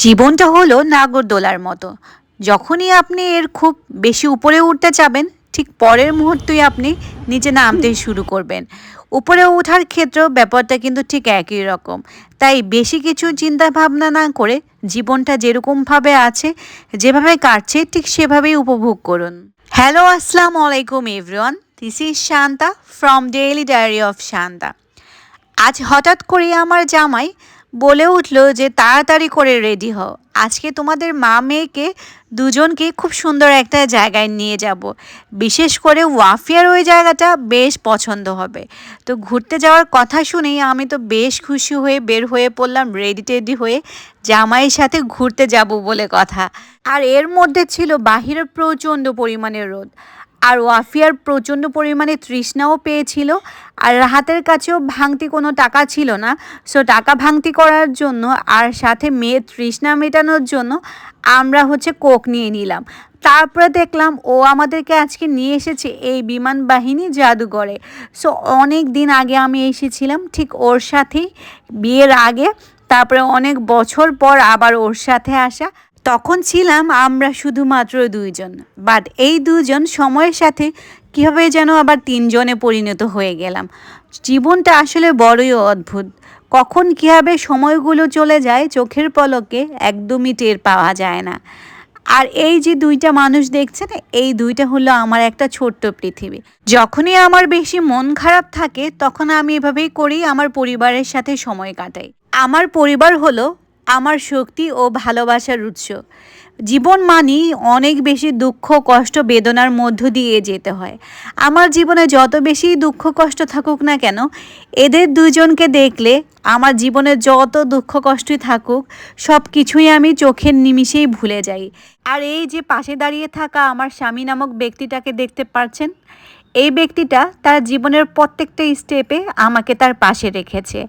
জীবনটা হলো নাগরদোলার মতো। যখনই আপনি এর খুব বেশি উপরে উঠতে চাবেন, ঠিক পরের মুহূর্তেই আপনি নিচে নামতে শুরু করবেন। উপরে ওঠার ক্ষেত্রেও ব্যাপারটা কিন্তু ঠিক একই রকম। তাই বেশি কিছু চিন্তা ভাবনা না করে জীবনটা যেরকমভাবে আছে, যেভাবে কাটছে, ঠিক সেভাবেই উপভোগ করুন। হ্যালো, আসসালামু আলাইকুম everyone. This is Shanta from daily diary of Shanta. আজ হঠাৎ করে আমার জামাই বলে উঠল যে তাড়াতাড়ি করে রেডি হও। আজকে তোমাদের মা মেয়েকে দুজনকে খুব সুন্দর একটা জায়গায় নিয়ে যাব। বিশেষ করে ওয়াফিয়ার ওই জায়গাটা বেশ পছন্দ হবে। তো ঘুরতে যাওয়ার কথা শুনেই আমি তো বেশ খুশি হয়ে বের হয়ে পড়লাম রেডি টেডি হয়ে জামাইয়ের সাথে ঘুরতে যাব বলে কথা। আর এর মধ্যে ছিল বাহিরে প্রচণ্ড পরিমাণে রোদ। আর ওয়াফিয়ার প্রচণ্ড পরিমাণে তৃষ্ণাও পেয়েছিল আর রাহাতের কাছেও ভাঙতি কোনো টাকা ছিল না। সো টাকা ভাঙতি করার জন্য আর সাথে মেয়ের তৃষ্ণা মেটানোর জন্য আমরা হচ্ছে কোক নিয়ে নিলাম। তারপরে দেখলাম ও আমাদেরকে আজকে নিয়ে এসেছে এই বিমান বাহিনী জাদুঘরে। সো অনেক দিন আগে আমি এসেছিলাম ঠিক ওর সাথেই বিয়ের আগে। তারপরে অনেক বছর পর আবার ওর সাথে আসা। তখন ছিলাম আমরা শুধুমাত্র দুইজন। বাট এই দুজন সময়ের সাথে কীভাবে যেন আবার তিনজনে পরিণত হয়ে গেলাম। জীবনটা আসলে বড়ই অদ্ভুত। কখন কীভাবে সময়গুলো চলে যায় চোখের পলকে একদমই টের পাওয়া যায় না। আর এই যে দুইটা মানুষ দেখছেন, এই দুইটা হলো আমার একটা ছোট্ট পৃথিবী। যখনই আমার বেশি মন খারাপ থাকে, তখন আমি এভাবেই করি, আমার পরিবারের সাথে সময় কাটাই। আমার পরিবার হলো আমার শক্তি ও ভালোবাসার উৎস। জীবন মানেই অনেক বেশি দুঃখ, কষ্ট, বেদনার মধ্য দিয়ে যেতে হয়। আমার জীবনে যত বেশি দুঃখ, কষ্ট থাকুক না কেন, এদের দুজনকে দেখলে আমার জীবনে যত দুঃখ, কষ্টই থাকুক সব কিছুই আমি চোখের নিমিষেই ভুলে যাই। আর এই যে পাশে দাঁড়িয়ে থাকা আমার স্বামী নামক ব্যক্তিটাকে দেখতে পারছেন? এই ব্যক্তিটা তার জীবনের প্রত্যেকটা স্টেপে আমাকে তার পাশে রেখেছে।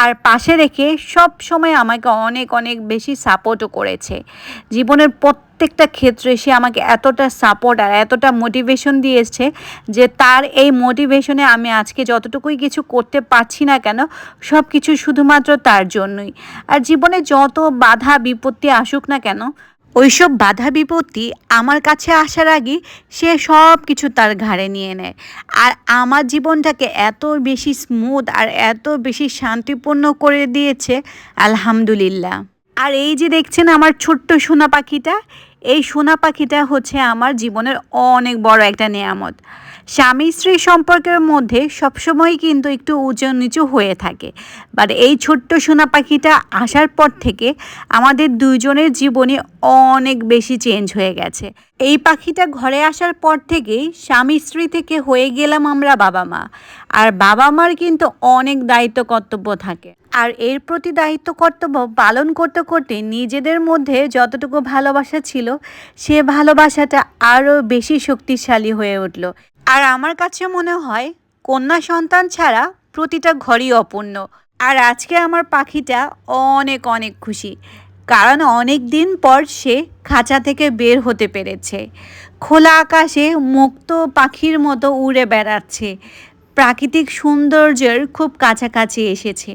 আর পাশে রেখে সব সময় আমাকে অনেক অনেক বেশি সাপোর্টও করেছে। জীবনের প্রত্যেকটা ক্ষেত্রে সে আমাকে এতটা সাপোর্ট আর এতটা মোটিভেশন দিয়েছে যে তার এই মোটিভেশনে আমি আজকে যতটুকুই কিছু করতে পারছি না কেন সব কিছু শুধুমাত্র তার জন্যই। আর জীবনে যত বাধা, বিপত্তি আসুক না কেন ওইসব বাধা বিপত্তি আমার কাছে আসার আগে সে সব কিছু তার ঘাড়ে নিয়ে নেয়। আর আমার জীবনটাকে এত বেশি স্মুথ আর এত বেশি শান্তিপূর্ণ করে দিয়েছে, আলহামদুলিল্লাহ। আর এই যে দেখছেন আমার ছোট্ট সোনা পাখিটা, এই সোনা পাখিটা হচ্ছে আমার জীবনের অনেক বড় একটা নেয়ামত। স্বামী স্ত্রী সম্পর্কের মধ্যে সবসময় কিন্তু একটু উঁচু নিচু হয়ে থাকে। বাট এই ছোট্ট সোনা পাখিটা আসার পর থেকে আমাদের দুইজনের জীবনে অনেক বেশি চেঞ্জ হয়ে গেছে। এই পাখিটা ঘরে আসার পর থেকেই স্বামী স্ত্রী থেকে হয়ে গেলাম আমরা বাবা মা। আর বাবা মার কিন্তু অনেক দায়িত্ব কর্তব্য থাকে। আর এর প্রতি দায়িত্ব কর্তব্য পালন করতে করতে নিজেদের মধ্যে যতটুকু ভালোবাসা ছিল, সে ভালোবাসাটা আরও বেশি শক্তিশালী হয়ে উঠল। আর আমার কাছে মনে হয়, কন্যা সন্তান ছাড়া প্রতিটা ঘরই অপূর্ণ। আর আজকে আমার পাখিটা অনেক অনেক খুশি, কারণ অনেক দিন পর সে খাঁচা থেকে বের হতে পেরেছে। খোলা আকাশে মুক্ত পাখির মতো উড়ে বেড়াচ্ছে। প্রাকৃতিক সৌন্দর্যের খুব কাছাকাছি এসেছে।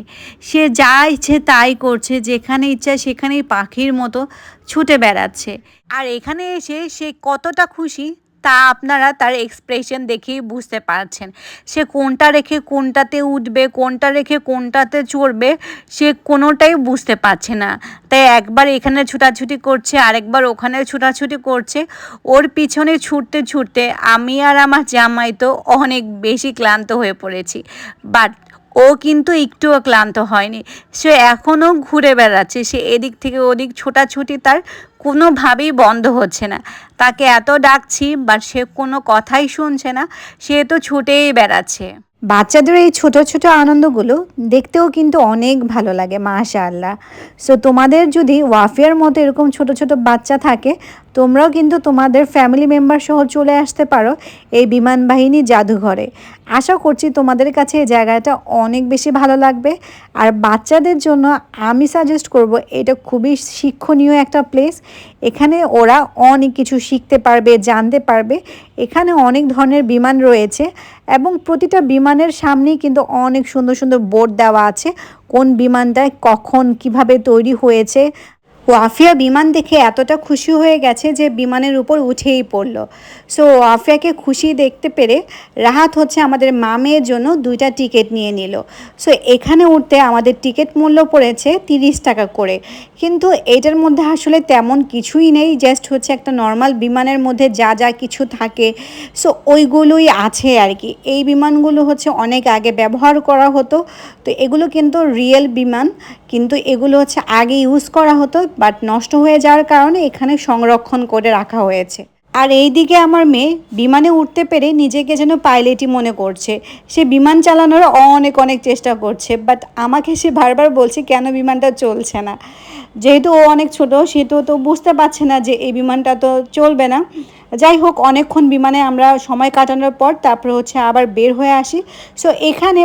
সে যা ইচ্ছে তাই করছে, যেখানে ইচ্ছা সেখানেই পাখির মতো ছুটে বেড়াচ্ছে। আর এখানে এসে সে কতটা খুশি তা আপনারা তার এক্সপ্রেশন দেখেই বুঝতে পারছেন। সে কোনটা রেখে কোনটাতে উঠবে, কোনটা রেখে কোনটাতে চড়বে, সে কোনোটাই বুঝতে পারছে না। তাই একবার এখানে ছুটাছুটি করছে, আরেকবার ওখানে ছুটাছুটি করছে। ওর পিছনে ছুটতে ছুটতে আমি আর আমার জামাই তো অনেক বেশি ক্লান্ত হয়ে পড়েছি। বাট ও কিন্তু একটুও ক্লান্ত হয়নি। সে এখনও ঘুরে বেড়াচ্ছে। সে এদিক থেকে ওদিক ছোটাছুটি তার কোনোভাবেই বন্ধ হচ্ছে না। তাকে এত ডাকছি, বা সে কোনো কথাই শুনছে না, সে তো ছুটেই বেড়াচ্ছে। বাচ্চাদের এই ছোট ছোট আনন্দগুলো দেখতেও কিন্তু অনেক ভালো লাগে মাশা আল্লাহ সো তোমাদের যদি ওয়াফিয়ার মতো এরকম ছোট ছোট বাচ্চা থাকে তোমরাও কিন্তু তোমাদের ফ্যামিলি মেম্বার সহ চলে আসতে পারো এই বিমান বাহিনী জাদুঘরে। আশা করছি তোমাদের কাছে এই জায়গাটা অনেক বেশি ভালো লাগবে। আর বাচ্চাদের জন্য আমি সাজেস্ট করব, এটা খুবই শিক্ষণীয় একটা প্লেস এখানে ওরা অনেক কিছু শিখতে পারবে, জানতে পারবে। এখানে অনেক ধরনের বিমান রয়েছে এবং প্রতিটা বিমানের সামনেই কিন্তু অনেক সুন্দর সুন্দর বোর্ড দেওয়া আছে। কোন বিমানটায় কখন কীভাবে তৈরি হয়েছে ওয়াফিয়া বিমান দেখে এতটা খুশি হয়ে গেছে যে বিমানের উপর উঠেই পড়ল। সো ওয়াফিয়াকে খুশি দেখতে পেরে রাহাত হচ্ছে আমাদের মামের জন্য দুইটা টিকিট নিয়ে নিল। সো এখানে উঠতে আমাদের টিকিট মূল্য পড়েছে তিরিশ টাকা করে। কিন্তু এটার মধ্যে আসলে তেমন কিছুই নেই জাস্ট হচ্ছে একটা নর্মাল বিমানের মধ্যে যা যা কিছু থাকে। সো ওইগুলোই আছে আর কি। এই বিমানগুলো হচ্ছে অনেক আগে ব্যবহার করা হতো। তো এগুলো কিন্তু রিয়েল বিমান। কিন্তু এগুলো হচ্ছে আগে ইউজ করা হতো বাট নষ্ট হয়ে যাওয়ার কারণে এখানে সংরক্ষণ করে রাখা হয়েছে। আর এইদিকে আমার মেয়ে বিমানে উঠতে পেরে নিজেকে যেন পাইলটই মনে করছে। সে বিমান চালানোর অনেক অনেক চেষ্টা করছে বাট আমাকে সে বারবার বলছে, কেন বিমানটা চলছে না? যেহেতু ও অনেক ছোট সেহেতু তো বুঝতে পারছে না যে এই বিমানটা তো চলবে না। যাই হোক অনেকক্ষণ বিমানে আমরা সময় কাটানোর পর তারপরে হচ্ছে আবার বের হয়ে আসি। সো এখানে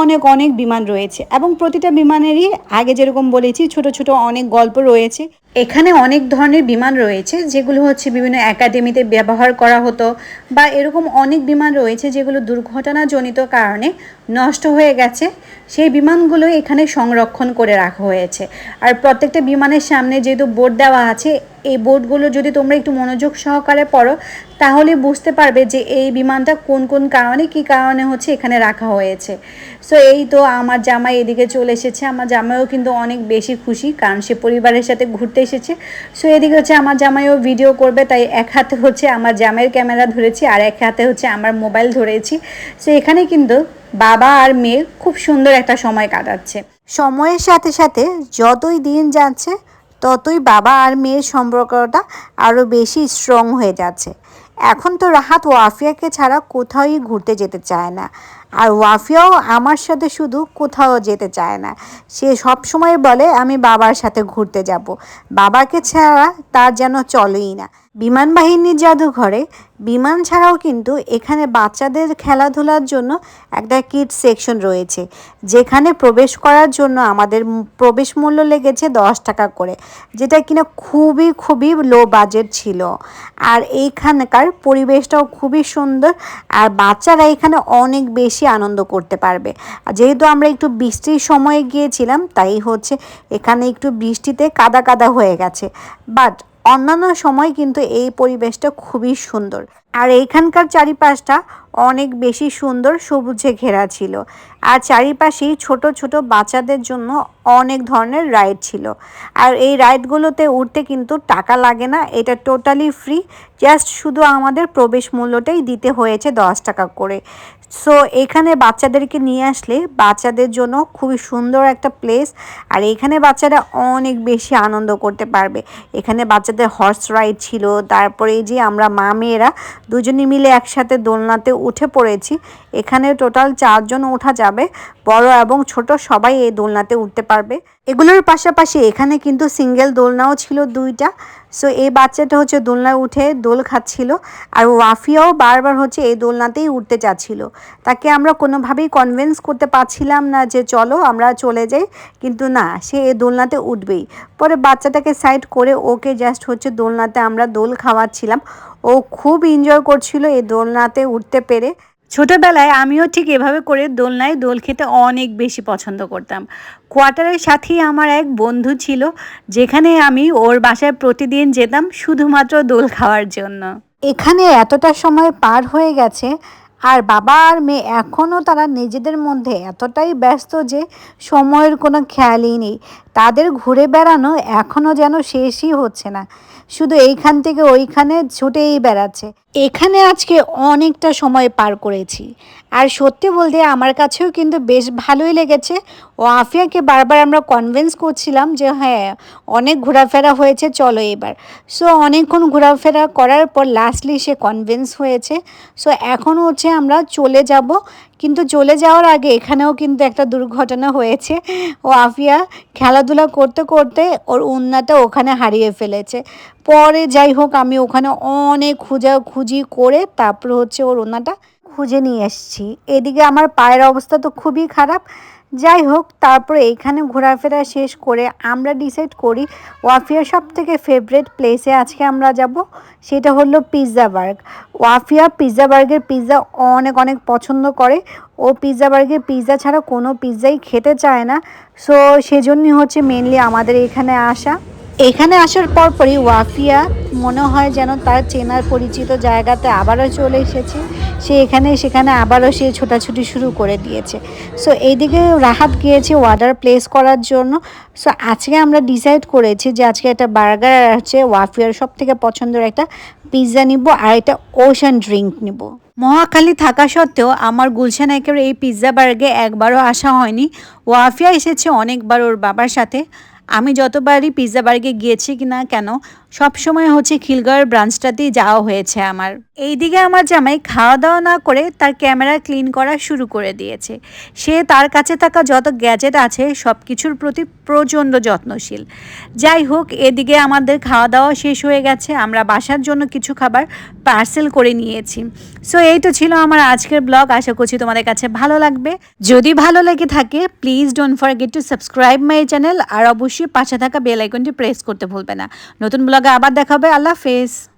অনেক অনেক বিমান রয়েছে এবং প্রতিটা বিমানেরই আগে যেরকম বলেছি, ছোট ছোট অনেক গল্প রয়েছে। এখানে অনেক ধরনের বিমান রয়েছে, যেগুলো হচ্ছে বিভিন্ন একাডেমিতে ব্যবহার করা হতো বা এরকম অনেক বিমান রয়েছে যেগুলো দুর্ঘটনাজনিত কারণে নষ্ট হয়ে গেছে। সেই বিমানগুলো এখানে সংরক্ষণ করে রাখা হয়েছে। আর প্রত্যেকটা বিমানের সামনে যেহেতু বোর্ড দেওয়া আছে, এই বোর্ডগুলো যদি তোমরা একটু মনোযোগ সহকারে পড়ো তাহলে বুঝতে পারবে যে এই বিমানটা কোন কোন কারণে, কি কারণে হচ্ছে এখানে রাখা হয়েছে। সো এই তো আমার জামাই এদিকে চলে এসেছে। আমার জামাইও কিন্তু অনেক বেশি খুশি কারণ সে পরিবারের সাথে ঘুরতে এসেছে। সো এদিকে হচ্ছে আমার জামাইও ভিডিও করবে, তাই এক হাতে হচ্ছে আমার জামাইয়ের ক্যামেরা ধরেছি আর এক হাতে হচ্ছে আমার মোবাইল ধরেছি। সো এখানে কিন্তু বাবা আর মেয়ে খুব সুন্দর একটা সময় কাটাচ্ছে। সময়ের সাথে সাথে যতই দিন যাচ্ছে, ততই বাবা আর মেয়ের সম্পর্কটা আরও বেশি স্ট্রং হয়ে যাচ্ছে। এখন তো রাহাত ওয়াফিয়াকে ছাড়া কোথাওই ঘুরতে যেতে চায় না। আর ওয়াফিয়াও আমার সাথে শুধু কোথাও যেতে চায় না। সে সব সময় বলে, আমি বাবার সাথে ঘুরতে যাব। বাবাকে ছাড়া তার যেন চলেই না। বিমান বাহিনীর জাদুঘরে, বিমান ছাড়াও কিন্তু এখানে বাচ্চাদের খেলাধুলার জন্য একটা কিড সেকশন রয়েছে, যেখানে প্রবেশ করার জন্য আমাদের প্রবেশ মূল্য লেগেছে দশ টাকা করে, যেটা কিনা খুবই খুবই লো বাজেট ছিল। আর এইখানকার পরিবেশটাও খুবই সুন্দর, আর বাচ্চারা এখানে অনেক বেশি আনন্দ করতে পারবে। যেহেতু আমরা একটু বৃষ্টির সময়ে গিয়েছিলাম, তাই হচ্ছে এখানে একটু বৃষ্টিতে কাদা কাদা হয়ে গেছে। বাট অন্যান্য সময় কিন্তু এই পরিবেশটা খুবই সুন্দর। আর এইখানকার চারিপাশটা অনেক বেশি সুন্দর সবুজে ঘেরা ছিল। আর চারিপাশেই ছোট ছোট বাচ্চাদের জন্য অনেক ধরনের রাইড ছিল। আর এই রাইডগুলোতে উঠতে কিন্তু টাকা লাগে না, এটা টোটালি ফ্রি জাস্ট শুধু আমাদের প্রবেশ মূল্যটাই দিতে হয়েছে দশ টাকা করে। সো এখানে বাচ্চাদেরকে নিয়ে আসলে বাচ্চাদের জন্য খুবই সুন্দর একটা প্লেস আর এখানে বাচ্চারা অনেক বেশি আনন্দ করতে পারবে। এখানে বাচ্চাদের হর্স রাইড ছিল, তারপরে যে আমরা মা মেয়েরা দুজনে মিলে একসাথে দোলনাতে উঠে পড়েছি। এখানে টোটাল চারজন ওঠা যাবে। বড় এবং ছোট সবাই এই দোলনাতে উঠতে পারবে। এগুলোর পাশাপাশি এখানে কিন্তু সিঙ্গেল দোলনাও ছিল দুইটা। সো এই বাচ্চাটা হচ্ছে দোলনায় উঠে দোল খাচ্ছিল। আর ওয়াফিয়াও বারবার হচ্ছে এই দোলনাতেই উঠতে চাচ্ছিল। তাকে আমরা কোনোভাবেই কনভিন্স করতে পারছিলাম না যে চলো আমরা চলে যাই। কিন্তু না, সে এই দোলনাতে উঠবেই। পরে বাচ্চাটাকে সাইড করে ওকে জাস্ট হচ্ছে দোলনাতে আমরা দোল খাওয়াচ্ছিলাম। ও খুব এনজয় করছিল এই দোলনাতে উঠতে পেরে। ছোটবেলায় আমিও ঠিক এভাবে করে দোলনায় দোল খেতে অনেক বেশি পছন্দ করতাম। কোয়ার্টারের সাথেই আমার এক বন্ধু ছিল, যেখানে আমি ওর বাসায় প্রতিদিন যেতাম শুধুমাত্র দোল খাওয়ার জন্য। এখানে এতটা সময় পার হয়ে গেছে, আর বাবা আর মেয়ে এখনও তারা নিজেদের মধ্যে এতটাই ব্যস্ত যে সময়ের কোনো খেয়ালই নেই। তাদের ঘুরে বেড়ানো এখনও যেন শেষই হচ্ছে না। শুধু এইখান থেকে ওইখানে ছুটেই বেড়াচ্ছে। এখানে আজকে অনেকটা সময় পার করেছি। আর সত্যি বলতে আমার কাছেও কিন্তু বেশ ভালোই লেগেছে। ও আফিয়াকে বারবার আমরা কনভিন্স করছিলাম যে হ্যাঁ অনেক ঘোরাফেরা হয়েছে, চলো এবার। সো অনেকক্ষণ ঘোরাফেরা করার পর লাস্টলি সে কনভিন্স হয়েছে। সো এখন হচ্ছে আমরা চলে যাব। কিন্তু চলে যাওয়ার আগে এখানেও কিন্তু একটা দুর্ঘটনা হয়েছে। ও আফিয়া খেলাধুলা করতে করতে ওর উন্নাটা ওখানে হারিয়ে ফেলেছে। পরে যাই হোক, আমি ওখানে অনেক খুঁজা খুঁজি করে তারপর হচ্ছে ওর ওনাটা খুঁজে নিয়ে এসেছি। এদিকে আমার পায়ের অবস্থা তো খুবই খারাপ। যাই হোক, তারপরে এইখানে ঘোরাফেরা শেষ করে আমরা ডিসাইড করি ওয়াফিয়ার সব থেকে ফেভারেট প্লেসে আজকে আমরা যাব, সেটা হলো পিৎজা বার্গ। ওয়াফিয়া পিৎজা বার্গের পিৎজা অনেক অনেক পছন্দ করে। ও পিৎজা বার্গের পিৎজা ছাড়া কোনো পিৎজাই খেতে চায় না। সো সেজন্যই হচ্ছে মেনলি আমাদের এখানে আসা। এখানে আসার পরপরই ওয়াফিয়া মনে হয় যেন তার চেনার পরিচিত জায়গাতে আবারও চলে এসেছে। সে এখানে, সেখানে আবারও সে ছোটাছুটি শুরু করে দিয়েছে। সো এইদিকে রাহাত গিয়েছে অর্ডার প্লেস করার জন্য। সো আজকে আমরা ডিসাইড করেছি যে আজকে একটা বার্গার আর হচ্ছে ওয়াফিয়ার সব থেকে পছন্দের একটা পিৎজা নিব আর একটা ওশান ড্রিঙ্ক নিব। মহাখালী থাকা সত্ত্বেও আমার গুলশান একের এই পিৎজা বার্গে একবারও আসা হয়নি। ওয়াফিয়া এসেছে অনেকবার ওর বাবার সাথে। আমি যতবারই পিৎজা বার্গে গিয়েছি কি না কেন সবসময় হচ্ছে খিলগাঁওয়ের ব্রাঞ্চটাতেই যাওয়া হয়েছে আমার। এইদিকে আমার জামাই খাওয়া দাওয়া না করে তার ক্যামেরা ক্লিন করা শুরু করে দিয়েছে। সে তার কাছে থাকা যত গ্যাজেট আছে সব কিছুর প্রতি প্রচণ্ড যত্নশীল। যাই হোক, এদিকে আমাদের খাওয়া দাওয়া শেষ হয়ে গেছে। আমরা বাসার জন্য কিছু খাবার পার্সেল করে নিয়েছি। সো এই তো ছিল আমার আজকের ব্লগ আশা করছি তোমাদের কাছে ভালো লাগবে। যদি ভালো লেগে থাকে please don't forget to subscribe my channel আর অবশ্যই পাশে থাকা বেল আইকনটি প্রেস করতে ভুলবে না। নতুন ব্লগে আবার দেখাবে আল্লাহ হাফেজ।